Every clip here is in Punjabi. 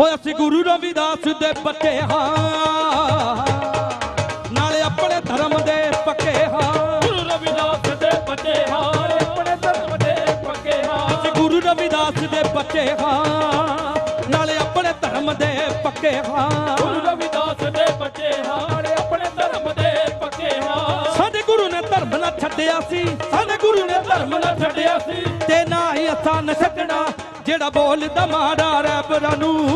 ਓਏ ਅਸੀਂ ਗੁਰੂ ਰਵਿਦਾਸ ਦੇ ਬੱਚੇ ਹਾਂ। ਨਾਲੇ ਆਪਣੇ ਧਰਮ ਦੇ ਪੱਕੇ ਹਾਂ। ਗੁਰੂ ਰਵਿਦਾਸ ਦੇ ਬੱਚੇ ਹਾਂ। ਆਪਣੇ ਧਰਮ ਦੇ ਪੱਕੇ ਹਾਂ। ਅਸੀਂ ਗੁਰੂ ਰਵਿਦਾਸ ਦੇ ਬੱਚੇ ਹਾਂ। ਨਾਲੇ ਆਪਣੇ ਧਰਮ ਦੇ ਪੱਕੇ ਹਾਂ। ਗੁਰੂ ਰਵਿਦਾਸ ਦੇ ਬੱਚੇ ਹਾਂ। ਆਪਣੇ ਧਰਮ ਦੇ ਪੱਕੇ ਹਾਂ। ਸਾਡੇ ਗੁਰੂ ਨੇ ਧਰਮ ਨਾ ਛੱਡਿਆ ਸੀ। ਸਾਡੇ ਗੁਰੂ ਨੇ ਧਰਮ ਨਾ ਛੱਡਿਆ ਸੀ। ਤੇ ਨਾ ਹੀ ਅਸਾਂ ਨ ਛੱਡਣਾ। ਜਿਹੜਾ ਬੋਲਦਾ ਮਾੜਾ ਰੈਬਰਾਂ ਨੂੰ।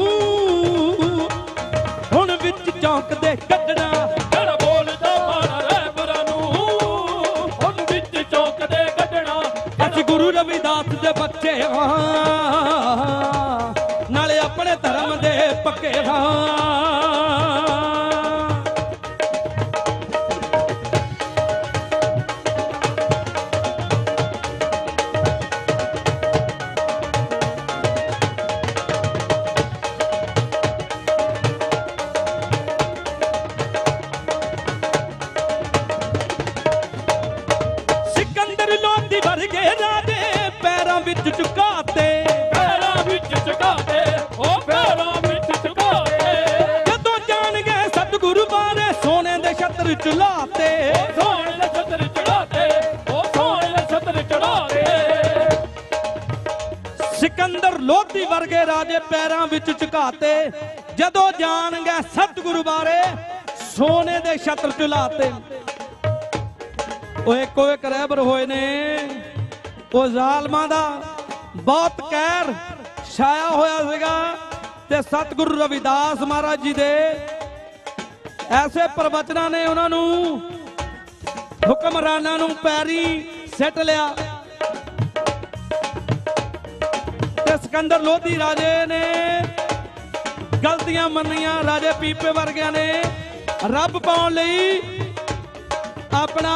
ਹੁਣ ਵਿੱਚ ਚੌਂਕ ਦੇ ਕੱਢਣਾ। ਜਿਹੜਾ ਬੋਲਦਾ ਮਾਰਾ ਰਹਿਬਰਾਂ ਨੂੰ। ਹੁਣ ਵਿੱਚ ਚੌਕ ਦੇ ਕੱਢਣਾ। ਅਸੀਂ ਗੁਰੂ ਰਵਿਦਾਸ ਦੇ ਬੱਚੇ ਹਾਂ। ਪੈਰਾਂ ਵਿੱਚ ਝੁਕਾਤੇ। ਪੈਰਾਂ ਵਿੱਚ ਝੁਕਾਦੇ ਉਹ ਪੈਰਾਂ ਵਿੱਚ ਝੁਕਾਦੇ ਜਦੋਂ ਜਾਣ ਗਏ ਸਤਿਗੁਰੂ ਬਾਰੇ ਸੋਨੇ ਦੇ ਛਤਰ ਚੁਲਾਤੇ। ਦੇ ਛਤਰ ਦੇ ਛਤਰ ਸਿਕੰਦਰ ਲੋਧੀ ਵਰਗੇ ਰਾਜੇ ਪੈਰਾਂ ਵਿੱਚ ਝੁਕਾਤੇ। ਜਦੋਂ ਜਾਣ ਗਏ ਸਤਿਗੁਰੂ ਬਾਰੇ ਸੋਨੇ ਦੇ ਛਤਰ ਚੁਲਾਤੇ। ਉਹ ਇੱਕੋ ਇੱਕ ਰਹਿਬਰ ਹੋਏ ਨੇ। ਉਹ ਜ਼ਾਲਮਾਂ ਦਾ ਬਹੁਤ ਕਹਿਰ ਛਾਇਆ ਹੋਇਆ ਸੀਗਾ ਤੇ ਸਤਿਗੁਰੂ ਰਵਿਦਾਸ ਮਹਾਰਾਜ ਜੀ ਦੇ ਐਸੇ ਪ੍ਰਵਚਨਾਂ ਨੇ ਉਹਨਾਂ ਨੂੰ ਹੁਕਮਰਾਨਾਂ ਨੂੰ ਪੈਰੀ ਸਿੱਟ ਲਿਆ। ਤੇ ਸਿਕੰਦਰ ਲੋਧੀ ਰਾਜੇ ਨੇ ਗਲਤੀਆਂ ਮੰਨੀਆਂ, ਰਾਜੇ ਪੀਪੇ ਵਰਗਿਆਂ ਨੇ ਰੱਬ ਪਾਉਣ ਲਈ ਆਪਣਾ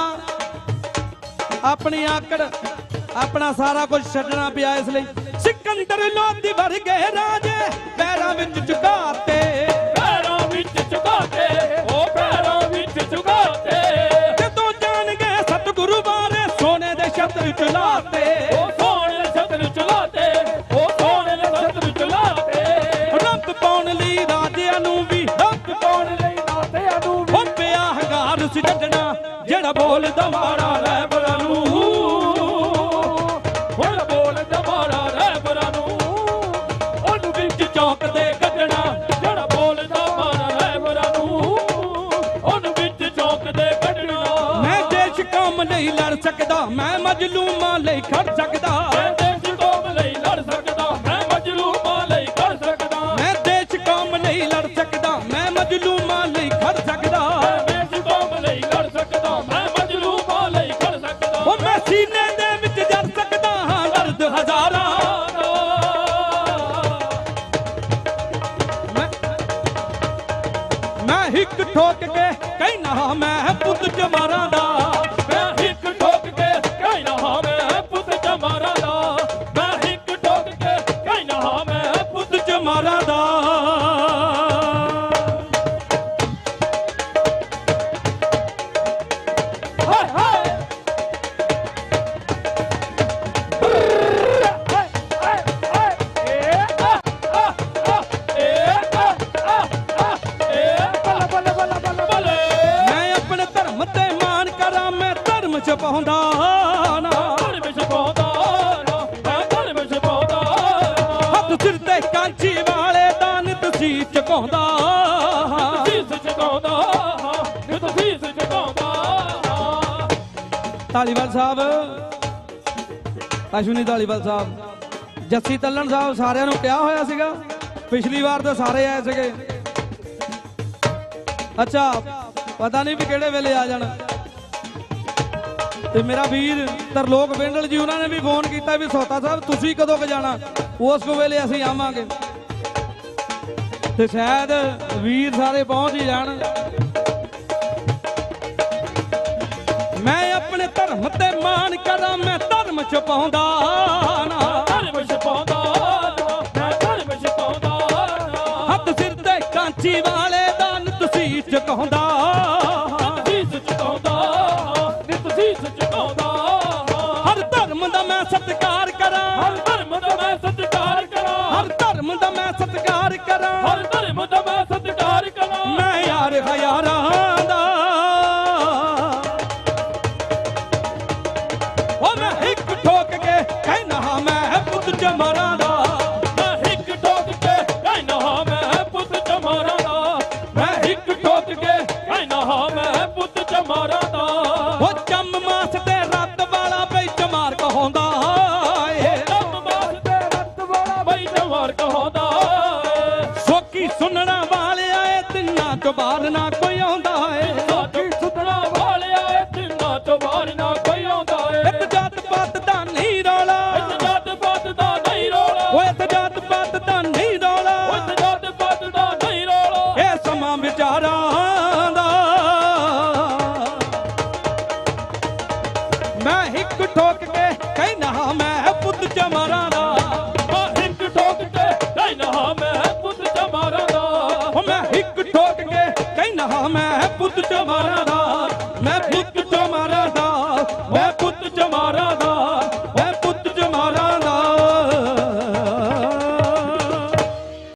ਆਪਣੀ ਆਕੜ ਆਪਣਾ ਸਾਰਾ ਕੁਝ ਛੱਡਣਾ ਪਿਆ ਇਸ ਲਈ। ਸਿਕੰਦਰ ਲੋਧੀ ਵਰਗੇ ਰਾਜੇ ਪੈਰਾਂ ਵਿੱਚ ਝੁਕਾਤੇ ਪੈਰਾਂ ਵਿੱਚ ਝੁਕਾਦੇ ਉਹ ਪੈਰਾਂ ਵਿੱਚ ਝੁਕਾਦੇ ਜਦੋਂ ਜਾਣ ਗਏ ਸਤਿਗੁਰੂ ਬਾਰੇ ਸੋਨੇ ਦੇ ਛਤਰ ਚੁਲਾਤੇ। ਉਹ ਸੋਹਣੇ ਦੇ ਛਤਰ ਚਲਾਤੇ ਉਹ ਸੋਹਣੇ ਦੇ ਛਤਰ ਚਲਾਤੇ। ਰੱਬ ਪਾਉਣ ਲਈ ਰਾਜਿਆਂ ਨੂੰ ਵੀ ਰੱਬ ਪਾਉਣ ਲਈ ਨਾਤਿਆਂ ਨੂੰ ਉਹ ਪਿਆ ਹੰਗਾਰ ਸੀ ਛੱਡਣਾ ਜਿਹੜਾ ਬੋਲਦਾ ਮਜਲੂਮਾਂ ਲਈ ਖੜ ਸਕਦਾ। ਮੈਂ ਦੇਸ਼ ਕੌਮ ਲਈ ਲੜ ਸਕਦਾ ਮੈਂ ਮਜਲੂਮਾਂ ਲਈ ਕਰ ਸਕਦਾ। ਮੈਂ ਦੇਸ਼ ਕੰਮ ਨਹੀਂ ਲੜ ਸਕਦਾ ਮੈਂ ਮਜਲੂਮਾਂ ਲਈ ਖੜ ਸਕਦਾ। ਮੈਂ ਦੇਸ਼ ਕੌਮ ਲਈ ਲੜ ਸਕਦਾ ਮੈਂ ਮਜਲੂਮਾਂ ਲਈ ਕਰ ਸਕਦਾ। ਉਹ ਮੈਂ ਸੀਨੇ ਦੇ ਵਿੱਚ ਜੜ ਸਕਦਾ ਹਾਂ ਦਰਦ ਹਜ਼ਾਰਾਂ। ਮੈਂ ਹਿੱਕ ਠੋਕ ਕੇ ਕਹਿਣਾ ਮੈਂ ਪੁੱਤ ਜਮਾਰਾਂ ਦਾ। ਧਾਲੀਵਾਲ ਸਾਹਿਬ। ਅਸ਼ਵਨੀ ਧਾਲੀਵਾਲ ਸਾਹਿਬ। ਜੱਸੀ ਤੱਲਣ ਸਾਹਿਬ ਸਾਰਿਆਂ ਨੂੰ ਕਿਹਾ ਹੋਇਆ ਸੀਗਾ, ਪਿਛਲੀ ਵਾਰ ਤਾਂ ਸਾਰੇ ਆਏ ਸੀਗੇ। ਅੱਛਾ, ਪਤਾ ਨਹੀਂ ਵੀ ਕਿਹੜੇ ਵੇਲੇ ਆ ਜਾਣ। ਤੇ ਮੇਰਾ ਵੀਰ ਤਰਲੋਕ ਬਿੰਡਲ ਜੀ, ਉਹਨਾਂ ਨੇ ਵੀ ਫੋਨ ਕੀਤਾ ਵੀ ਸੋਤਾ ਸਾਹਿਬ, ਤੁਸੀਂ ਕਦੋਂ ਕ ਜਾਣਾ? ਉਸ ਕੋ ਵੇਲੇ ਅਸੀਂ ਆਵਾਂਗੇ। ਤੇ ਸ਼ਾਇਦ ਵੀਰ ਸਾਰੇ ਪਹੁੰਚ ਹੀ ਜਾਣ। ਆਪਣੇ ਧਰਮ ਤੇ ਮਾਣ ਕਰਾਂ ਮੈਂ ਧਰਮ ਚ ਪਾਉਂਦਾ ਨਾ ਹੱਥ ਸਿਰ ਤੇ ਕਾਂਚੀ ਵਾਲੇ ਦਾਨ ਤੁਸੀਂ ਚੁਕਾਉਂਦਾ ਹਰ ਧਰਮ ਦਾ ਮੈਂ ਸਤਿਕਾਰ ਕਰਾਂ ਹਰ ਧਰਮ ਦਾ ਮੈਂ ਸਤਿਕਾਰ ਕਰਾਂ ਹਰ ਧਰਮ ਦਾ ਮੈਂ ਸਤਿਕਾਰ ਸੋਕੀ ਸੁਣਨਾ ਵਾਲਿਆ ਏ ਤਿੰਨਾਂ ਤੋਂ ਬਾਹਰ ਨਾ ਕੋਈ ਆਉਂਦਾ ਏ। ਸਾਡੀ ਸੁਧਰਾ ਵਾਲਿਆ ਏ ਤਿੰਨਾਂ ਤੋਂ ਬਾਹਰ ਨਾ ਕੋਈ ਆਉਂਦਾ ਏ। ਇੱਕ ਜਾਤ ਪਾਤ ਦਾ ਨਹੀਂ ਰੌਲਾ। ਇਸ ਜਾਤ ਪਾਤ ਦਾ ਨਹੀਂ ਰੋਲਾ। ਓਏ ਇੱਕ ਜਾਤ ਪਾਤ ਦਾ ਨਹੀਂ ਰੌਲਾ। ਇਸ ਜਾਤ ਪਾਤ ਦਾ ਨਹੀਂ ਰੋਲਾ। ਇਹ ਸਮਾਂ ਵਿਚਾਰਾਂ ਦਾ। ਮੈਂ ਇੱਕ ਠੋਕ ਕੇ ਕਹਿਣਾ ਮੈਂ ਪੁੱਤ ਚਮਾਰਾਂ ਦਾ। ਕਹਿਣਾ ਮੈਂ ਪੁੱਤ ਚਮਾਰਾਂ ਦਾ ਦਾ ਮੈਂ ਪੁੱਤ